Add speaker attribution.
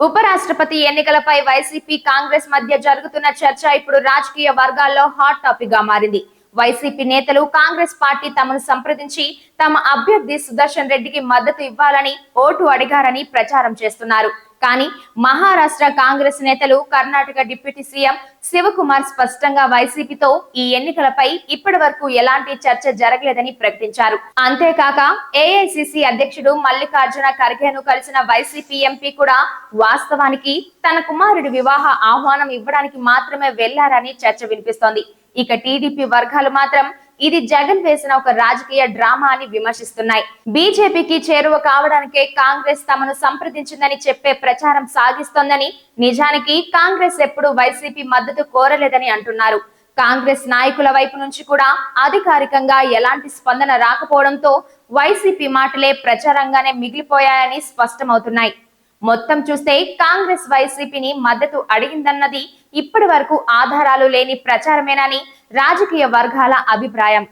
Speaker 1: ఉపరాష్ట్రపతి ఎన్నికలపై వైసీపీ కాంగ్రెస్ మధ్య జరుగుతున్న చర్చ ఇప్పుడు రాజకీయ వర్గాల్లో హాట్ టాపిక్గా మారింది. వైసీపీ నేతలు కాంగ్రెస్ పార్టీ తమను సంప్రదించి తమ అభ్యర్థి సుదర్శన్ రెడ్డికి మద్దతు ఇవ్వాలని ఓటు అడిగారని ప్రచారం చేస్తున్నారు. కానీ మహారాష్ట్ర కాంగ్రెస్ నేతలు కర్ణాటక డిప్యూటీ సీఎం శివకుమార్ స్పష్టంగా వైసీపీతో ఈ ఎన్నికలపై ఇప్పటి వరకు ఎలాంటి చర్చ జరగలేదని ప్రకటించారు. అంతేకాక ఏఐసిసి అధ్యక్షుడు మల్లికార్జున ఖర్గేను కలిసిన వైసీపీ ఎంపీ కూడా వాస్తవానికి తన కుమారుడి వివాహ ఆహ్వానం ఇవ్వడానికి మాత్రమే వెళ్ళారని చర్చ వినిపిస్తోంది. ఇక టీడీపీ వర్గాలు మాత్రం ఇది జగన్ వేసిన ఒక రాజకీయ డ్రామా అని విమర్శిస్తున్నాయి. బీజేపీకి చేరువ కావడానికే కాంగ్రెస్ తమను సంప్రదించిందని చెప్పే ప్రచారం సాగిస్తోందని నిజానికి కాంగ్రెస్ ఎప్పుడు వైసీపీ మద్దతు కోరలేదని అంటున్నారు. కాంగ్రెస్ నాయకుల వైపు నుంచి కూడా అధికారికంగా ఎలాంటి స్పందన రాకపోవడంతో వైసీపీ మాటలే ప్రచారంగానే మిగిలిపోయాయని స్పష్టమవుతున్నాయి. మొత్తం చూస్తే కాంగ్రెస్ వైసీపీని మద్దతు అడిగిందన్నది ఇప్పటి వరకు ఆధారాలు లేని ప్రచారమేనని రాజకీయ వర్గాల అభిప్రాయం.